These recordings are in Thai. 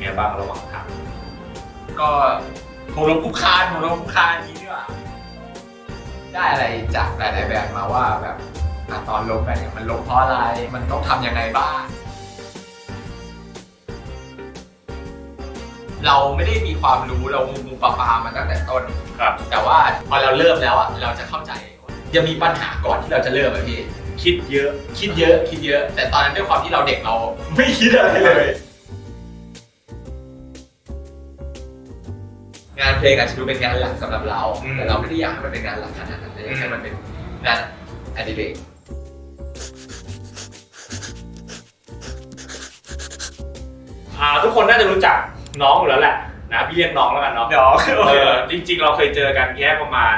ไงบ้างระหว่างทาง ก็ผมลงคุกคานผมลงคุกคานนี้ดีกว่าได้อะไรจากหลาย ๆ แบบมาว่าแบบอะตอนลงไปเนี่ยมันลงเพราะอะไรมันต้องทำยังไงบ้าง เราไม่ได้มีความรู้เรางูงูปลาปลามาตั้งแต่ต้น ครับ แต่ว่าพอเราเริ่มแล้วอะเราจะเข้าใจว่าจะมีปัญหาก่อนที่เราจะเริ่มอะพี่ คิดเยอะ คิดเยอะคิดเยอะ แต่ตอนนั้นด้วยความที่เราเด็กเรา ไม่คิดอะไรเลย งานเพลงอาจจะดูเป็นงานหลักสำหรับเรา อืม แต่เราไม่ได้อยากให้มันเป็นงานหลักขนาดนั้นเลยอยากให้มันเป็นงานอดิเรกอ่าทุกคนน่าจะรู้จักน้องอยู่แล้วแหละนะพี่เรียกน้องแล้วกันเนาะเดี๋ยวเออจริง ๆ เราเคยเจอกันแค่ประมาณ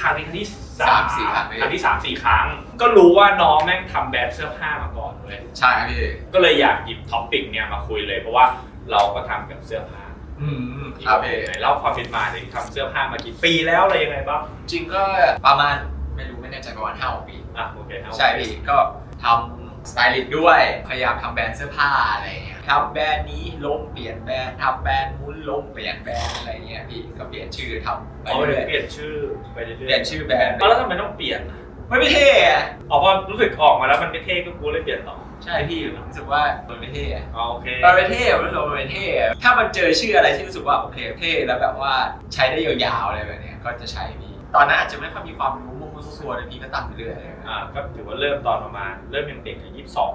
ครั้งนี้ครั้งที่สามสี่ครั้งครั้งที่สามสี่ครั้ง ก็รู้ว่าน้องแม่งทำแบรนด์เสื้อผ้ามาก่อนเลย ใช่ครับพี่ ก็เลยอยากหยิบท็อปปิกเนี่ยมาคุยเลยเพราะว่าเราก็ทำกับเสื้อผ้า อืมครับพี่ไหนเล่าความเป็นมาเลยทำเสื้อผ้ามากี่ปีแล้วอะไรยังไงบ้างจริงก็ประมาณไม่รู้ไม่แน่ใจประมาณห้าปี อะโอเคเอาใช่พี่ก็ทำสไตลิสต์ด้วย พยายามทำแบรนด์เสื้อผ้าอะไรเงี้ยทำแบรนด์นี้ล้มเปลี่ยนแบรนด์ทำแบรนด์มุ้นล้มเปลี่ยนแบรนด์อะไรเงี้ยพี่ก็เปลี่ยนชื่อทำไปอ๋อเรื่อยเปลี่ยนชื่อไปเรื่อยๆเปลี่ยนชื่อแบรนด์เอาแล้วทำไมต้องเปลี่ยนอะไม่ไม่เท่อะอ๋อเพราะรู้สึกออกมาแล้วมันไม่เท่ก็กูเลยเปลี่ยนต่อ ใช่พี่รู้สึกว่ามันไม่เท่อะอ๋อโอเคมันไม่เท่มันรู้สึกว่ามันไม่เท่อะถ้ามันเจอชื่ออะไรที่รู้สึกว่าโอเคเท่แล้วแบบว่าใช้ได้ยาวๆอะไรแบบเนี้ยก็จะใช้พี่ตอนนั้นอาจจะไม่ค่อยมีความรู้มุมๆซัวๆเลยพี่ก็ตามไปเรื่อยอะไรแบบเนี้ยอ่าก็ถือว่าเริ่มตอนประมาณ เริ่มยังเด็กยี่สิบสอง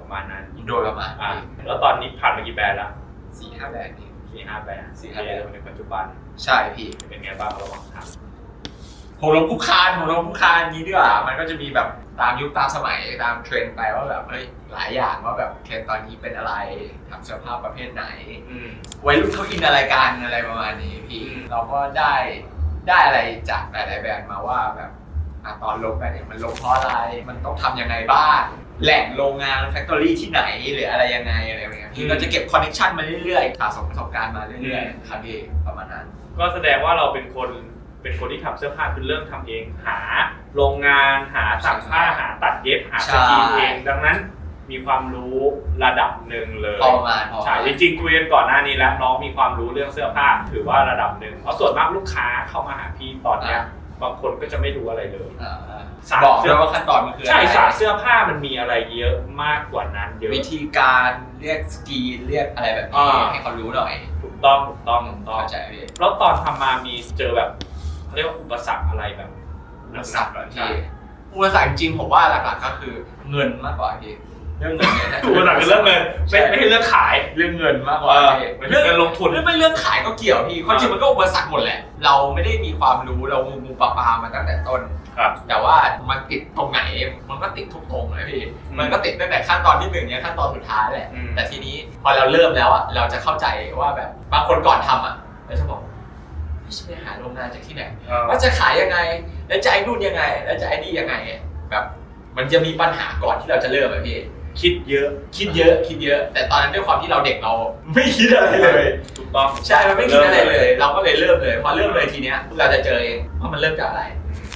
ประมาณนั้นโดยประมาณอ่าแล้วตอนนี้ผ่านมากี่แบรนด์ละสี่ห้าแบรนด์พี่สี่ห้าแบรนด์สี่ห้าแบรนด์โอเคในปัจจุบันใช่พี่ เป็นไงบ้างระหว่างทาง ผมลงคุกคานผมลงคุกคานนี้ดีกว่ามันก็จะมีแบบตามยุคตามสมัยตามเทรนด์ไปว่าแบบเฮ้ยหลายอย่างว่าแบบเทรนด์ตอนนี้เป็นอะไรทำเสื้อผ้าประเภทไหนอืม วัยรุ่นเขาอินอะไรกันอะไรประมาณนี้พี่ อืม เราก็ได้ได้อะไรจากหลายๆแบรนด์มาว่าแบบอะตอนลงไปเนี่ยมันลงเพราะอะไรมันต้องทำยังไงบ้างแหล่งโรงงานแฟคทอรี่ที่ไหนหรืออะไรยังไงอะไรแบบเนี้ยพี่ก็จะเก็บคอนเนคชันมาเรื่อยๆสะสมประสบการณ์มาเรื่อยๆครับพี่ประมาณนั้น ก็แสดงว่าเราเป็นคน เป็นคนที่ทำเสื้อผ้าคือเริ่มทำเองหาโรงงานหาสั่งผ้าหาตัดเย็บหาสกรีนเองดังนั้นมีความรู้ระดับหนึ่งเลยพอประมาณพอประใช่มาณจริงๆคุยกันก่อนหน้านี้แล้วน้องมีความรู้เรื่องเสื้อผ้าถือว่าระดับหนึ่งเพราะส่วนมากลูกค้าเข้ามาหาพี่ตอนเนี้ยบางคนก็จะไม่รู้อะไรเลยอ่าสารบอกเสื้ด้อวยว่าขั้นตอนมันคือใช่อะไรสารเสื้อผ้ามันมีอะไรเยอะมากกว่านั้นเยอะวิธีการเรียกสกรีนเรียกอะไรแบบนี้อ่าให้เขารู้หน่อย ถูกต้องถูกต้องถูกต้องเข้าใจพี่แล้วตอนทำมามีเจอแบบ เขาเรียกว่าอุปสรรคอะไรแบบอุปสรรคเหรอใช่พี่อุปสรรคจริงๆผมว่าหลักๆก็คือเงินมากกว่าพี่เรื่องเงินเนี่ยนะอุปสรรคคือเรื่องเงินไม่ไม่ใช่เรื่องขายเรื่องเงินมากกเอว่าอพี่ไม่ใช่เรื่องลงทุนเรื่องไม่เรื่องขายก็เกี่ยวพี่ความจริงมันก็อุปสรรคหมดแหละเราไม่ได้มีความรู้เรางูงูปลาปลามาตั้งแต่ต้นครับแต่ว่ามันติดตรงไหนมันก็ติดทุกตรงเลยพี่อืมมันก็ติดตั้งแต่ขั้นตอนที่หนึ่งเนี่ยขั้นตอนสุดท้ายแหละอืมแต่ทีนี้พอเราเริ่มแล้วอะเราจะเข้าใจว่าแบบบางคนก่อนทำอะเราจะบอก ไม่ใช่ไปหาโรงงานจากที่ไหนเออว่าจะขายยังไง แล้วจะไอ้นู่นยังไง แล้วจะไอ้นี่ยังไงอะแบบมันจะมีปัญหาก่อนที่เราจะเริ่มอะพี่คิดเยอะ คิดเยอะ คิดเยอะ แต่ตอนนั้นด้วยความที่เราเด็กเรา ไม่คิดอะไรเลย ถูกต้อง ใช่ มันไม่คิดอะไรเลย เราก็เลยเริ่มเลย พอเริ่มเลยทีเนี้ย เราจะเจอเองว่ามันเริ่มจากอะไร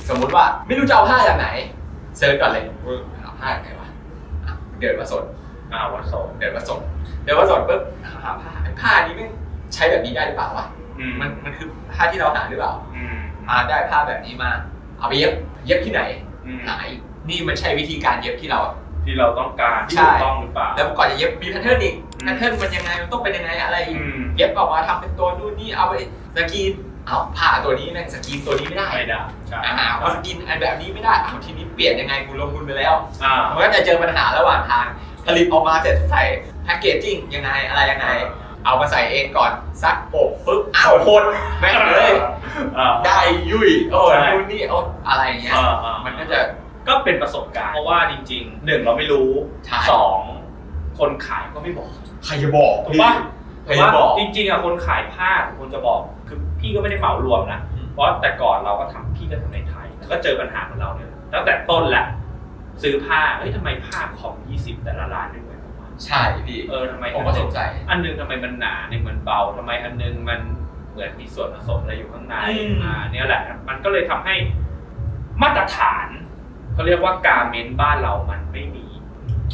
สมมุติว่าไม่รู้จะเอาผ้าจากไหน เซิร์ชก่อนเลยเอาผ้าจากไหนวะอะเดินมาสนอ่าวันโสดเดินมาสนเดินมาสนปุ๊บหาผ้าผ้านี้ไม่งใช้แบบนี้ได้หรือเปล่าวะ อืม มันมันคือผ้าที่เราหาหรือเปล่าอืมอ่าได้ผ้าแบบนี้มา เอาไปเย็บเย็บที่ไหนอืมหาอีกนี่มันใช่วิธีการเย็บที่เรา ที่เราต้องการที่ใช่ ถูกต้องหรือเปล่า แล้วก่อนจะเย็บมีแพทเทิร์นอีกอืม แพทเทิร์นมันยังไงมันต้องเป็นยังไงอะไรอีกอืมเย็บออกมาทำเป็นตัวนู่นนี่เอาไปสกรีนเอาผ้าตัวนี้แม่งสกรีนตัวนี้ไม่ได้ไม่ได้ใช่อ่าเอาสกรีนอันแบบนี้ไม่ได้เอาทีนี้เปลี่ยนยังไงกูลงทุนไปแล้ว อ่า มันก็จะเจอปัญหาระหว่างทางผลิตออกมาเสร็จใส่แพคเกจจิ้งยังไงอะไรยังไง เอามาใส่เองก่อนซักอบปุ๊บอ้าวคนแม่งเลยอ่า ได้ยุ่ยโอ้ใช่ นู่นนี่โอ้อะไรอย่างเงี้ยอ่าอ่ามันก็จะก็เป็นประสบการณ์ เพราะว่าจริงๆหนึ่งเราไม่รู้ใช่ สองคนขายก็ไม่บอก ใครจะบอกถูกปะ ใครแต่จะว่าบอก จริงๆอะคนขายผ้าควรจะบอกคือพี่ก็ไม่ได้เหมารวมนะอืม เพราะแต่ก่อนเราก็ทำพี่ก็ทำในไทยแล้วก็เจอปัญหาของเราเนี่ยตั้งแต่ต้นแหละซื้อผ้าเฮ้ยทำไมผ้าของ 20 แต่ละร้านไม่เหมือนกันวะ ใช่พี่เออทำไมผมก็สงสัยอันหนึงทำไมมันหนาเนี่ยมันเบาทำไมอันหนึงมันเหมือนมีส่วนผสมอะไรอยู่ข้างในอืมอ่าเนี่ยแหละ มันก็เลยทำให้มาตรฐานเขาเรียกว่าการเมนบ้านเรามันไม่มี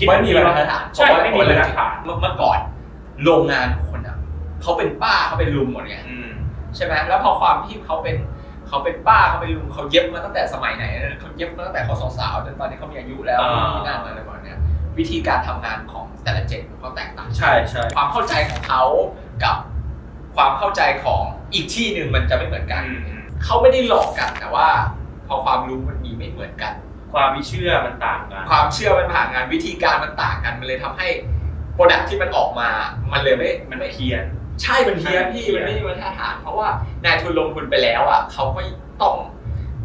ไม่มีมาตรฐานใช่ไม่มีมาตรฐานเมื่อเมื่อก่อนโรงงานคนอะเขาเป็นป้าเขาเป็นลุงหมดไงอืมใช่ไหมแล้วพอความที่เขาเป็นเขาเป็นป้าเขาเป็นลุงเขาเย็บมาตั้งแต่สมัยไหนนะเขาเย็บมาตั้งแต่เขาสาวๆจนตอนนี้เขามีอายุแล้วอ่ามีนั่นอะไรแบบเนี้ย วิธีการทำงานของแต่ละเจนมันก็แตกต่างใช่ใช่ความเข้าใจของเขากับความเข้าใจของอีกที่หนึ่งมันจะไม่เหมือนกันอืมอืมเขาไม่ได้หลอกกันแต่ว่า พอความรู้มันมีไม่เหมือนกัน ความไม่เชื่อมันต่างกัน ความเชื่อมันผ่านงานวิธีการมันต่างกันมันเลยทำให้โปรดักที่มันออกมา มันเลยไม่มันเพี้ยนใช่มันเพี้ยนพี่ใช่มันไม่มีมาตรฐานเพราะว่านายทุนลงทุนไปแล้วอะเขาก็ต้อง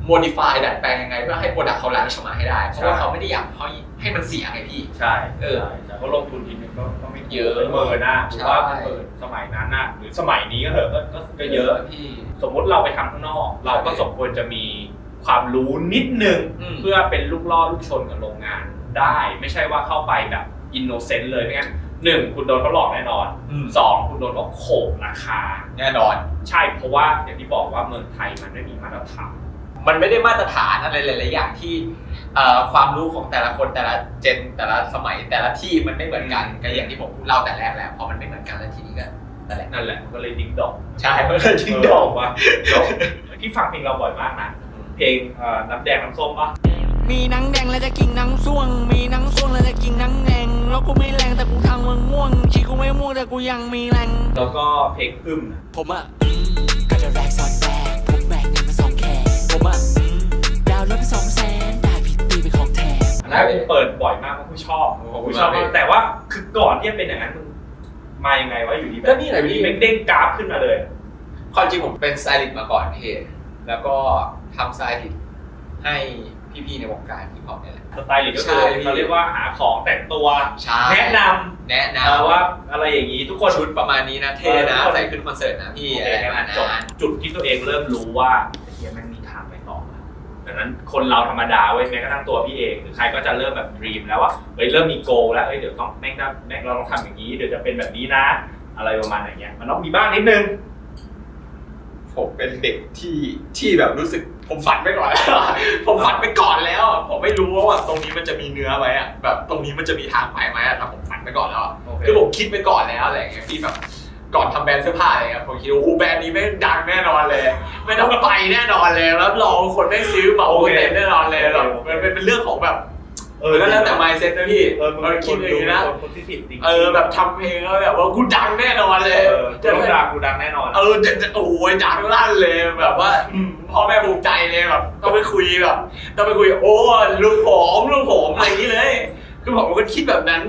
modify ดัดแปลงยังไงเพื่อให้โปรดักเขาลันชมาให้ได้ เพราะว่าเขาไม่ได้อยากให้ให้มันเสียไงพี่ ใช่เออใช่ใช่เพราะลงทุนทีนึงก็ก็ไม่เยอะเป็นหมื่นนะหรือว่าใช่เป็นหมื่นสมัยนั้นนะหรือสมัยนี้ก็เถอะก็ก็ก็เยอะพี่ สมมุติเราไปทำข้างนอก เราก็สมควรจะมีความรู้นิดนึงอืมเพื่อเป็นลูกล่อลูกชนกับโรงงานได้ ไม่ใช่ว่าเข้าไปแบบอินโนเซนต์เลยไม่งั้นหนึ่งคุณโดนเขาหลอกแน่นอนอืมสองคุณโดนเขาโขกราคา แน่นอน ใช่เพราะว่าอย่างที่บอกว่าเมืองไทยมันไม่มีมาตรฐาน มันไม่ได้มาตรฐานอะไรหลาย ๆ อย่างที่เอ่อความรู้ของแต่ละคนแต่ละเจนแต่ละสมัยแต่ละที่มันไม่เหมือนกันก็อย่างที่ผมเล่าแต่แรกแล้วพอมันไม่เหมือนกันแล้วทีนี้ก็นั่นแหละนั่นแหละมันก็เลยดิ้งดองใช่มันเลยทิ้งดอกว่าพี่ฟังเพลงเราบ่อยมากนะเพลงเอ่อน้ำแดงน้ำส้มปะมีหนังแดงแล้วจะกินหนังส่วง มีหนังส่วงแล้วจะกินหนังแดงแล้วกูไม่แรงแต่กูทางมึงม่วงชีกูไม่ม่วงแต่กูยังมีแรงแล้วก็เพลงอึมนะผมอะอืมก็จะแรก แขนผมอะอืมดาวน์รถไปสองแสนได้ผิดตีเป็นของแถม อันนั้นกูเปิดบ่อยมากเพราะกูชอบกูชอบมากแต่ว่าคือก่อนที่จะเป็นอย่างนั้นมึงมายังไงวะอยู่ดีแบบก็นี่แหละพี่แม่งเด้งกราฟขึ้นมาเลย ความจริงผมเป็นสไตลิสต์มาก่อนพี่ แล้วก็ทำสไตลิสต์ให้พี่ๆในวงการฮิปฮอปเนี่ยแหละ สไตลิสต์ก็คือใช่พี่ เราเรียกว่าหาของแต่งตัว ใช่แนะนแนะำนเออว่าอะไรอย่างนี้ทุกคนำชุดประมาณนี้นะเท่นะ เออ ใส่ขึ้นคอนเสิร์ตนะพี่โออะไรเคประมาณจบนั้นจุดที่ตัวเองเริ่มรู้ว่าไอ้เฮียแม่งมีทางไปต่อว่ะ ดังนั้นคนเราธรรมดาเว้ยแม้กระทั่งตัวพี่เองหรือใครก็จะเริ่มแบบดรีมแล้วว่าเฮ้ยเริ่มมีโกแล้วเฮ้ยเดี๋ยวต้องแม่งต้องแม่งเราต้องทำอย่างนี้เดี๋ยวจะเป็นแบบนี้นะ อะไรประมาณอย่างเงี้ยมันต้องมีบ้างนิดนึงผมเป็นเด็กที่ที่แบบรู้สึกผมฝันไปก่อนแล้วผมฝันไปก่อนแล้วอะผมไม่รู้ว่าแบบตรงนี้มันจะมีเนื้อไหมอะแบบตรงนี้มันจะมีทางไปไหมอะแต่ผมฝันไปก่อนแล้วอะโอเคคือผมคิดไปก่อนแล้วอะไรอย่างเงี้ยพี่แบบ ก่อนทำแบรนด์เสื้อผ้าอะไรเงี้ยผมคิดว่าโอ้โหแบรนด์นี้ไม่งดังแน่นอนเลย ไม่ต้องไปแน่นอนเลยรับรองคนได้ซื้อเหมาเต็มแน่นอนเลยแบบมันเป็นเป็นเรื่องของแบบเอเอออก็แล้วแต่ mindset นะพี่เออมึงเราคิดอย่างนี้นะคนคนที่ผิดจริงๆเออแบบทำเพลงแล้วแบบว่ากูดังแน่นอนเลยเออจะต้องดังกูดังแน่นอน เออจะจะโอ้ยดังลั่นเลยแบบว่าอืมพ่อแม่ภูมิใจเลยแบบต้องไปคุยแบบต้องไปคุยโอ้ลุงผมลุงผมอะไรอย่างนี้เลย คือผมก็คิดแบบนั้น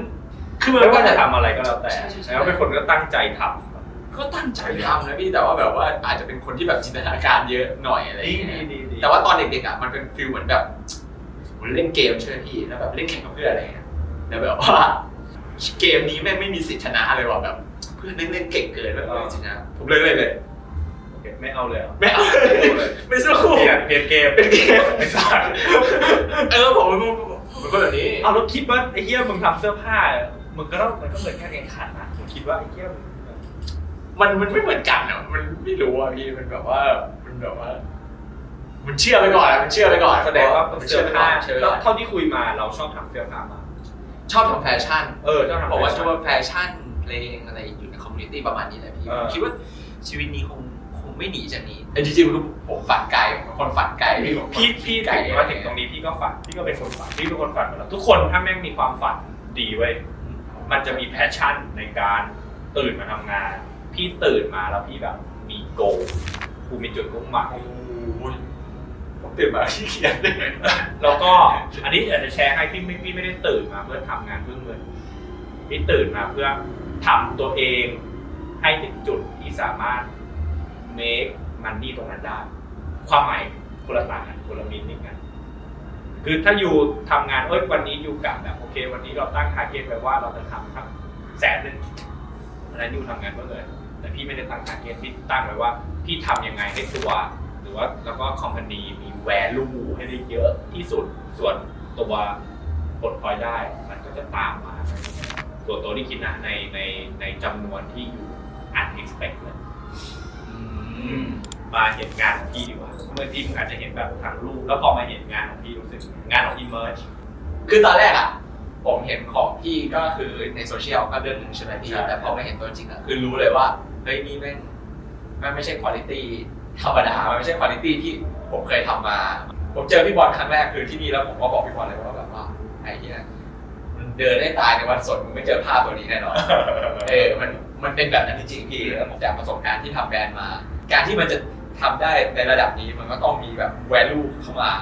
คือมันไม่ก็ว่าจะจะทำอะไรก็แล้วแต่ใช่ใช่ใช่แล้วเป็นคนก็ตั้งใจทำ ก็ตั้งใจทำนะพี่แต่ว่าแบบว่าอาจจะเป็นคนที่แบบจินตนาการเยอะหน่อยอะไรอย่างเงี้ยดีดีแต่ว่าตอนเด็กๆอะมันเป็นฟิลเหมือนแบบเล่นเกมใช่ไหมพี่แล้วแบบเล่นแข่งกับเพื่อนอะไรเงี้ยแล้วแบบว่าเกมนี้แม่งไม่มีสิทธิ์ชนะเลยว่ะแบบเพื่อนเล่นเล่นเก่งเกินแบบไม่ชนะผมเลยเลยเลยโอเคไม่เอาเลยเหรอไม่เอาไม่เลยไม่สู้เปลี่ยนเปลี่ยนเกมเป็นเกมไอ้สัสเออผมผมผมเป็นคนแบบนี้เอาแล้วคิดว่าไอ้เหี้ยมึงทำเสื้อผ้ามึงก็ต้องมันก็เหมือนการแข่งขันนะมึงคิดว่าไอ้เหี้ยมึง มันมันไม่เหมือนกันอะมันไม่รู้อะพี่มันแบบว่ามันแบบว่า มันเชื่อไปก่อนอะมันเชื่อไปก่อนแสดงว่ามันเสื้เชื่ออไปก่ผ้าอนเชื่อไปแล้ก่วอนเท่าที่คุยมาเราชอบทำเสื้อผ้ามากชอบทำแฟชั่น เออชอบทำ บอกว่าแฟชชั่นอบแฟชั่นเพลงอะไรอยู่ในคอมมูนิตี้ประมาณนี้แหละพี่เออ คิดว่าชีวิตนี้คงคงไม่หนีจากนี้แต่จริงๆคือผมฝันไกลผมเป็นคนฝันไกลพี่ผมพี่พี่ไกลถึงมาถึงตรงนี้พี่ก็ฝันพี่ก็เป็นคนฝันพี่เป็นคนฝันมาแล้วทุกคนถ้าแม่งมีความฝันดีไว้ยมันจะมีแพชชั่นในการตื่นมาทำงาน พี่ตื่นมาแล้วพี่แบบมีโกกูมีจุดมุ่งหมายโอ้ยผมตื่นมาขี้เกียจเลยแล้วก็อันนี้อาจจะแชร์ให้พี่ไม่พี่ไม่ได้ตื่นมาเพื่อทำงานเพื่อเงินพี่ตื่นมาเพื่อทำตัวเองให้ถึงจุดที่สามารถ make money ตรงนั้นได้ ความหมายคนละต่างกันคนละมินกันคือถ้าอยู่ทำงานเอ้ยวันนี้อยู่กับแบบโอเค วันนี้เราตั้งทาร์เก็ตไว้ว่าเราจะทำทั้งแสนหนึ่งอันนั้นอยู่ทำงานเพื่อเงิน แต่พี่ไม่ได้ตั้งทาร์เก็ตพี่ตั้งไว้ว่า พี่ทำยังไงให้ตัว หรือว่าแล้วก็คอมพานีมีแวลูให้ได้เยอะที่สุดส่วนตัวผลพลอยได้มันก็จะตามมาส่วนตัวที่คิดนะในในในจำนวนที่อยู่ unexpected มาเห็นงานของพี่ดีกว่าเมื่อที่มึงอาจจะเห็นแบบทางรูปแล้วพอมาเห็นงานของพี่รู้สึกงานของ emerge คือตอนแรกอะ ผมเห็นของพี่ก็คือในโซเชียลก็เรื่องหนึ่งใช่ไหมพี่ใช่ แต่พอไม่เห็นตัวจริงอะคือรู้เลยว่าเฮ้ยนี่แม่งมันไม่ใช่คุณภาพธรรมดามันไม่ใช่คุณภาพที่ผมเคยทำมา ผมเจอพี่บอลครั้งแรกคือที่นี่แล้วผมก็บอกพี่บอลเลยว่าแบบว่าไอ้เหี้ยมันเดินได้ตายในวันสดมึงไม่เจอภาพตัวนี้แน่นอน เออ มัน มันเป็นแบบนั้นจริงๆพี่แล้วผมจากประสบการณ์ที่ทำแบรนด์มา การที่มันจะทำได้ในระดับนี้มันก็ต้องมีแบบ value เข้ามา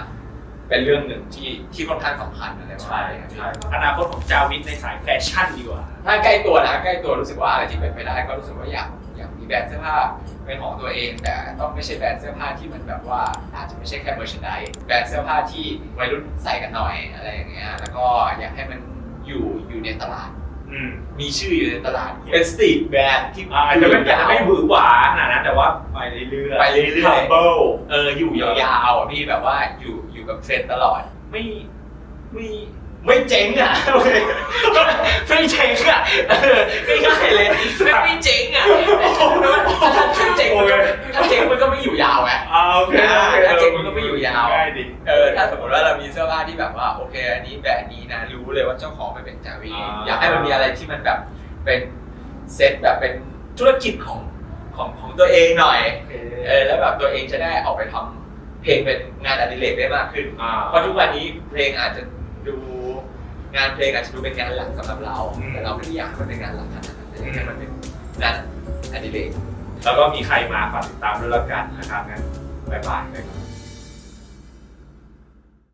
เป็นเรื่องหนึ่งที่ที่ค่อนข้างสำคัญอะไรประมาใช่ณนี้ครับพี่ใช่อนาคตของจาวิทในสายแฟชั่นดีกว่า ถ้าใกล้ตัวนะใกล้ตัวรู้สึกว่าอะไรที่เป็นไปได้ก็รู้สึกว่าอยากอยากมีแบรนด์เสื้อผ้าเป็นของตัวเอง แต่ต้องไม่ใช่แบรนด์เสื้อผ้าที่มันแบบว่าอาจจะไม่ใช่แค่ merchandise แบรนด์เสื้อผ้าที่วัยรุ่นใส่กันหน่อยอะไรอย่างเงี้ยแล้วก็อยากให้มันอยู่อยู่ในตลาด อืมมีชื่ออยู่ในตลาดเป็นสตรีทแบรนด์ที่อาจจะไม่อาจจะไม่หวือหวาขนาดนั้นแต่ว่าไปเรื่อยๆไปเรื่อยๆ humble เอออยู่ยาวๆอะพี่แบบว่าอยู่อยู่กับเทรนด์ตลอด ไม่ไม่ ไม่เจ๊งอะโอเคไม่เจ๊งอะเออง่ายๆเลยไม่ไม่เจ๊งอะถ้าถ้าเจ๊งมันก็ถ้าเจ๊งมันก็ไม่อยู่ยาวไงอ่าโอเคอ่าโอเคแล้วเจ๋งมันก็ไม่อยู่ยาวง่ายดิเออถ้าสมมติว่าเรามีเสื้อผ้าที่แบบว่าโอเค อันนี้แบรนด์นี้นะรู้เลยว่าเจ้าของมันเป็นจาวีอ่าอยากให้มันมีอะไรที่มันแบบเป็นเซตแบบเป็นธุรกิจของของของตัวเองหน่อยเออแล้วแบบตัวเองจะได้ออกไปทำเพลงเป็นงานอดิเรกได้มากขึ้นอ่าเพราะทุกวันนี้เพลงอาจจะ ดูงานเพลงอาจจะดูเป็นงานหลักสำหรับเราอืมแต่เราไม่ได้อยากให้มันเป็นงานหลักขนาดนั้นแต่อยากให้มันเป็นงานอดิเรก แล้วก็มีใครมาฝากติดตามด้วยแล้วกันนะครับงั้นบ๊ายบาย